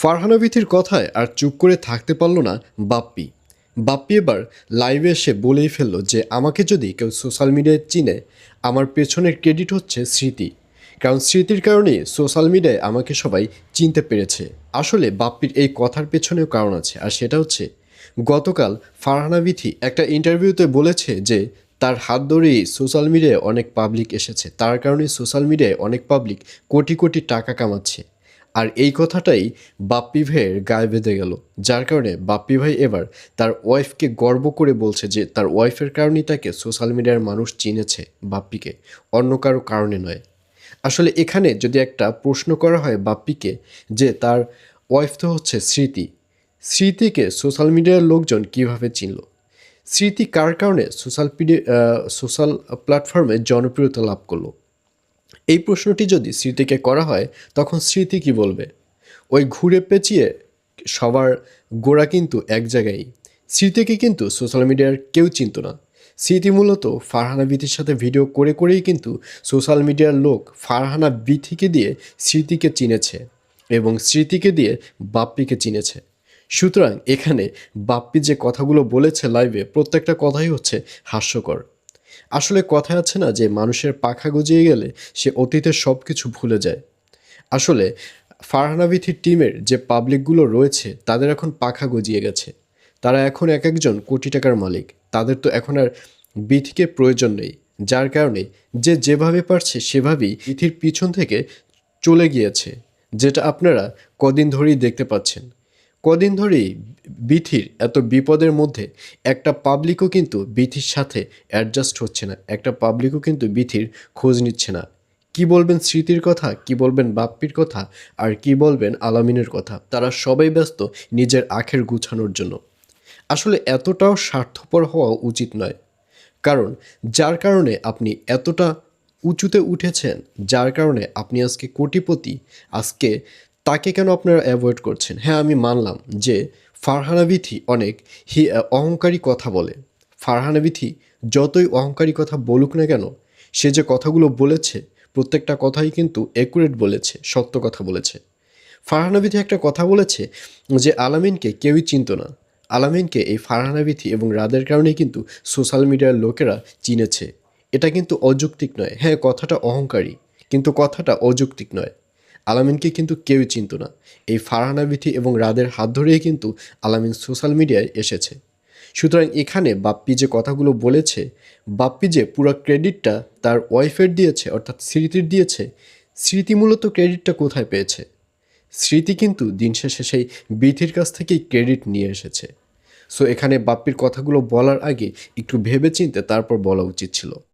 ফারহানা বিথির কথায় আর চুপ করে থাকতে পারল না বাপ্পি। বাপ্পি এবার লাইভে এসে বলেই ফেলল যে, আমাকে যদি কেউ সোশ্যাল মিডিয়ায় চিনে, আমার পেছনের ক্রেডিট হচ্ছে স্মৃতি। কারণ স্মৃতির কারণেই সোশ্যাল মিডিয়ায় আমাকে সবাই চিনতে পেরেছে। আসলে বাপ্পির এই কথার পেছনেও কারণ আছে। আর সেটা হচ্ছে, গতকাল ফারহানা বিথি একটা ইন্টারভিউতে বলেছে যে, তার হাত ধরেই সোশ্যাল মিডিয়ায় অনেক পাবলিক এসেছে। তার কারণে সোশ্যাল মিডিয়ায় অনেক পাবলিক কোটি কোটি টাকা কামাচ্ছে। আর এই কথাটাই বাপ্পি ভাইয়ের গায়ে বেঁধে গেল। যার কারণে বাপ্পি ভাই এবার তার ওয়াইফকে গর্ব করে বলছে যে তার ওয়াইফের কারণেই তাকে সোশ্যাল মিডিয়ার মানুষ চিনেছে বাপ্পিকে, অন্য কারও কারণে নয়। আসলে এখানে যদি একটা প্রশ্ন করা হয় বাপ্পিকে যে তার ওয়াইফ তো হচ্ছে স্মৃতি, স্মৃতিকে সোশ্যাল মিডিয়ার লোকজন কীভাবে চিনল? স্মৃতি কার কারণে সোশ্যাল সোশ্যাল প্ল্যাটফর্মে জনপ্রিয়তা লাভ করল? এই প্রশ্নটি যদি স্মৃতিকে করা হয়, তখন স্মৃতি কি বলবে? ওই ঘুরে পেঁচিয়ে সবার গোড়া কিন্তু এক জায়গায় স্মৃতিকে কিন্তু সোশ্যাল মিডিয়ার কেউ চিনত না। স্মৃতি মূলত ফারহানা বিথির সাথে ভিডিও করে করেই কিন্তু সোশ্যাল মিডিয়ার লোক ফারহানা বিথিকে দিয়ে স্মৃতিকে চিনেছে এবং স্মৃতিকে দিয়ে বাপ্পিকে চিনেছে। সুতরাং এখানে বাপ্পি যে কথাগুলো বলেছে লাইভে প্রত্যেকটা কথাই হচ্ছে হাস্যকর। আসলে কথায় আছে না যে মানুষের পাখা গজিয়ে গেলে সে অতীতের সব কিছু ভুলে যায়। আসলে ফারহানা বিথির টিমের যে পাবলিকগুলো রয়েছে, তাদের এখন পাখা গজিয়ে গেছে। তারা এখন এক একজন কোটি টাকার মালিক। তাদের তো এখন আর বিথিকে প্রয়োজন নেই। যার কারণে যে যেভাবে পারছে, সেভাবেই বিথির পিছন থেকে চলে গিয়েছে, যেটা আপনারা কদিন ধরেই দেখতে পাচ্ছেন। কদিন ধরেই বিথির এত বিপদের মধ্যে একটা পাবলিকও কিন্তু বিথির সাথে অ্যাডজাস্ট হচ্ছে না। একটা পাবলিকও কিন্তু বিথির খোঁজ নিচ্ছে না। কি বলবেন স্মৃতির কথা? কি বলবেন বাপ্পির কথা? আর কি বলবেন আলামিনের কথা? তারা সবাই ব্যস্ত নিজের আখের গুছানোর জন্য। আসলে এতটাও স্বার্থপর হওয়া উচিত নয়। কারণ যার কারণে আপনি এতটা উঁচুতে উঠেছেন, যার কারণে আপনি আজকে কোটিপতি, আজকে তাকে কেন আপনারা অ্যাভয়েড করছেন? হ্যাঁ আমি মানলাম যে ফারহানা বিথি অনেক হি অহংকারী কথা বলে। ফারহানা বিথি যতই অহংকারী কথা বলুক না কেন, সে যে কথাগুলো বলেছে, প্রত্যেকটা কথাই কিন্তু অ্যাকুরেট বলেছে, সত্য কথা বলেছে। ফারহানা বিথি একটা কথা বলেছে যে আলামিনকে কেউই চিনত না। আলামিনকে এই ফারহানা বিথি এবং রাদের কারণেই কিন্তু সোশ্যাল মিডিয়ার লোকেরা চিনেছে। এটা কিন্তু অযৌক্তিক নয়। হ্যাঁ কথাটা অহংকারী, কিন্তু কথাটা অযৌক্তিক নয়। আলামিনকে কিন্তু কেউই চিনত না। এই ফারহানা বিথি এবং রাদের হাত ধরেই কিন্তু আলামিন সোশ্যাল মিডিয়ায় এসেছে। সুতরাং এখানে বাপ্পি যে কথাগুলো বলেছে, বাপ্পি যে পুরো ক্রেডিটটা তার ওয়াইফের দিয়েছে, অর্থাৎ স্মৃতির দিয়েছে, স্মৃতি মূলত ক্রেডিটটা কোথায় পেয়েছে? স্মৃতি কিন্তু দিন শেষে সেই বিথির কাছ থেকেই ক্রেডিট নিয়ে এসেছে। সো এখানে বাপ্পির কথাগুলো বলার আগে একটু ভেবে চিনতে তারপর বলা উচিত ছিল।